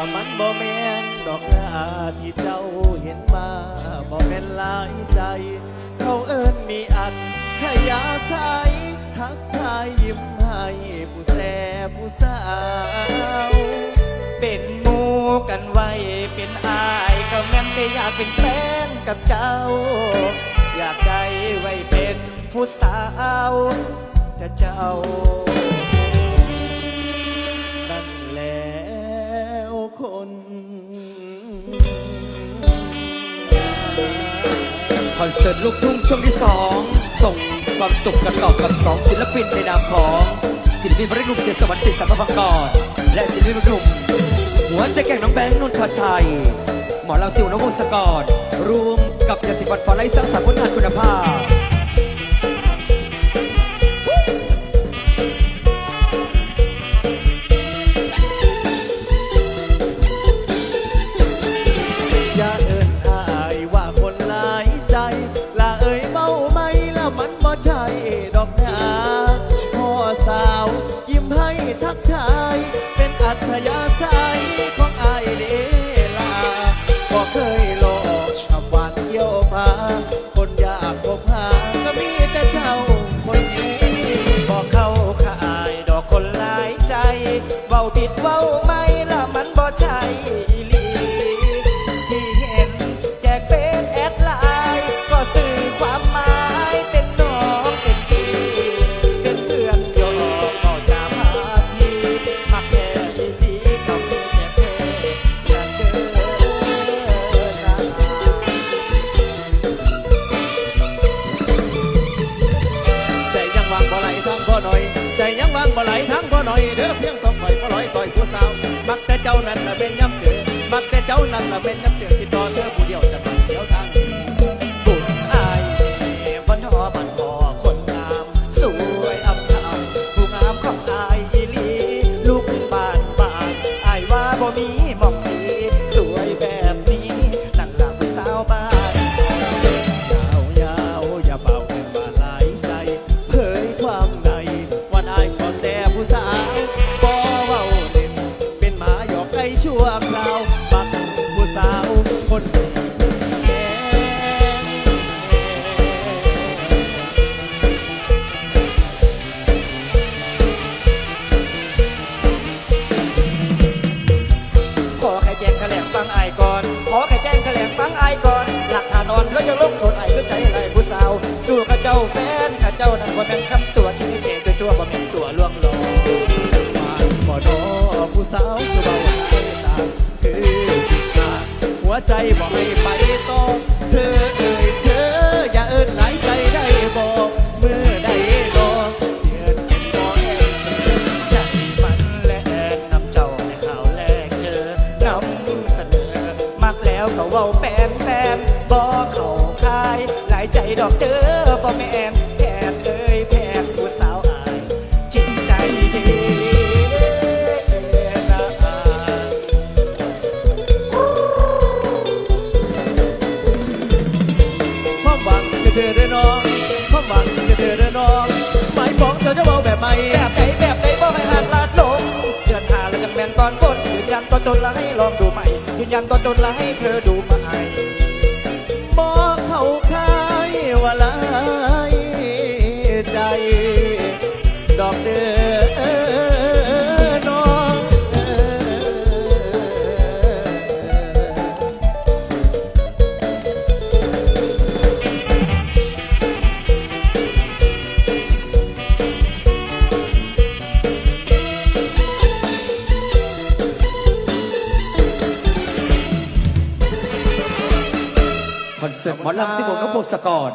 ละมันบ่แม่นดอกหน้าที่เจ้าเห็นมาบ่แม่นหลายใจเขาเอิ้นมีอันขยาใสทักทายยิ้มให้ผู้แซ่ผู้สาว เป็นหมูกันไว้ เป็นอายก็แม่นได้อยากเป็นแฟนกับเจ้า อยากได้ไว้เป็นผู้สาวแต่เจ้า คอนเสิร์ตลูกทุ่งช่วงที่สองส่งความสุขกันต่อกับสองศิลปินในนามของศิลปินพระนุ่มเสียสวรรค์ศิษย์สัมภกรและศิลปินพระนุ่มหัวใจแก่งน้องแบงค์นุ่นทชัย หมอลำสิวนวงศกรรวมกับยาสิบัตรฟอร์ไลท์สร้างสรรค์ผลงานคุณภาพ มันบ่ใช่ดอกนาพ่อสาว ยิ้มให้ทักทาย เป็นอัธยาศัยของอายเดลาบ่เคยหลอกอับหวานเกี่ยวพาคนอยากพบหาก็มีแต่เจ้าคนนี้บอกเข้าข่ายดอกคนหลายใจเว้าผิดเว้าไม่ สาว มักแต่เจ้านั้นละเป็นย้ำเจอมักแต่เจ้านั้นละเป็นย้ำเจอที่ต่อเธอผู้เดียวจะมาเดียวทางบุญอายบันทอบันพอคนงามสวยอับทางผู้งามของอายอีหลีลูกบ้านบ้านอายว่าบ่มีหมอง สาวคือเบาใจตามคือขาหัวใจบ่ให้ไปต่อเธอเอ่ยเธออย่าเอิ้นหลายใจได้บอกเมื่อใดดอกเสียดเป็นบ่แห้งใจมันแลกนำเจ้าในข่าวแลกเจอนำเสนอมักแล้วก็เว้าแปนแปนบ่เข้าคายหลายใจดอกเด้อบ่แม่น ตัวตนแล้วให้ลองดูใหม่ยืนยันตัวตนแล้วให้เธอดู อนเสิร์ตหมอลำสิบหกนพงศกร